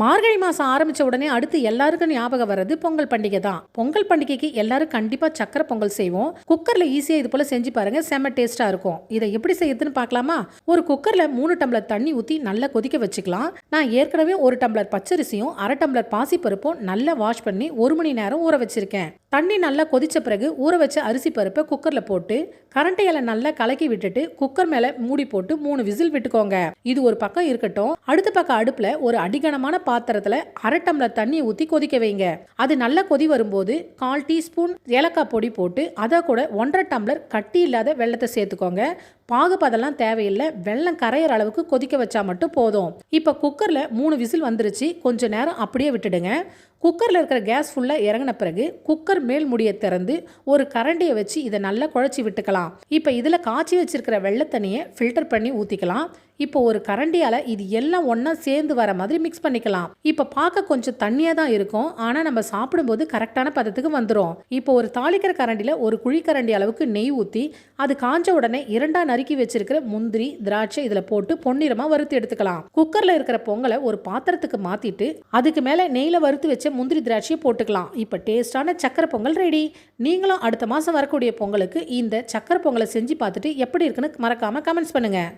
மார்கழி மாதம் ஆரம்பித்த உடனே அடுத்து எல்லாருக்கும் ஞாபகம் வர்றது பொங்கல் பண்டிகை தான். பொங்கல் பண்டிகைக்கு எல்லாரும் கண்டிப்பாக சக்கரை பொங்கல் செய்வோம். குக்கரில் ஈஸியாக இது போல் செஞ்சு பாருங்க செம்ம டேஸ்ட்டாக இருக்கும். இதை எப்படி செய்யுதுன்னு பார்க்கலாமா? ஒரு குக்கரில் மூணு டம்ளர் தண்ணி ஊற்றி நல்லா கொதிக்க வச்சுக்கலாம். நான் ஏற்கனவே ஒரு டம்ளர் பச்சரிசியும் அரை டம்ளர் பாசிப்பருப்பும் நல்லா வாஷ் பண்ணி ஒரு மணி நேரம் ஊற வச்சிருக்கேன். தண்ணி நல்லா கொதித்த பிறகு ஊற வச்ச அரிசி பருப்பை குக்கரில் போட்டு கரண்ட் நல்லா கலக்கி விட்டுட்டு குக்கர் மேலே மூடி போட்டு மூணு விசில் விட்டுக்கோங்க. இது ஒரு பக்கம் இருக்கட்டும். அடுத்த பக்கம் அடுப்பில் ஒரு அடிகனமான பாத்திரத்தில் அரை டம்ளர் தண்ணியை ஊற்றி கொதிக்க வைங்க. அது நல்லா கொதி வரும்போது கால் டீஸ்பூன் ஏலக்காய் பொடி போட்டு அதை கூட ஒன்றரை டம்ளர் கட்டி இல்லாத வெள்ளத்தை சேர்த்துக்கோங்க. பாகுபதெல்லாம் தேவையில்லை. வெள்ளம் கரையிற அளவுக்கு கொதிக்க வச்சா மட்டும் போதும். இப்போ குக்கரில் மூணு விசில் வந்துருச்சு. கொஞ்சம் நேரம் அப்படியே விட்டுடுங்க. குக்கரில் இருக்கிற கேஸ் ஃபுல்லாக இறங்கின பிறகு குக்கர் மேல் முடியை திறந்து ஒரு கரண்டியை வச்சு இதை நல்லா குழச்சி விட்டுக்கலாம். இப்போ இதில் காய்ச்சி வச்சிருக்கிற வெள்ளை தண்ணியை ஃபில்டர் பண்ணி ஊற்றிக்கலாம் இப்போ ஒரு கரண்டியால் இது எல்லாம் ஒன்றா சேர்ந்து வர மாதிரி மிக்ஸ் பண்ணிக்கலாம். இப்போ பார்க்க கொஞ்சம் தண்ணியாக தான் இருக்கும். ஆனால் நம்ம சாப்பிடும்போது கரெக்டான பதத்துக்கு வந்துடும் இப்போ ஒரு தாளிக்கிற கரண்டியில் ஒரு குழிக்கரண்டி அளவுக்கு நெய் ஊற்றி அது காஞ்ச உடனே இரண்டா நறுக்கி வச்சிருக்கிற முந்திரி திராட்சை இதில் போட்டு பொன்னிறமாக வறுத்து எடுத்துக்கலாம். குக்கரில் இருக்கிற பொங்கலை ஒரு பாத்திரத்துக்கு மாற்றிட்டு அதுக்கு மேலே நெய்யில் வறுத்து வச்ச முந்திரி திராட்சையை போட்டுக்கலாம். இப்போ டேஸ்டான சக்கரை பொங்கல் ரெடி நீங்களும் அடுத்த மாதம் வரக்கூடிய பொங்கலுக்கு இந்த சக்கரை பொங்கலை செஞ்சு பார்த்துட்டு எப்படி இருக்குன்னு மறக்காமல் கமெண்ட்ஸ் பண்ணுங்கள்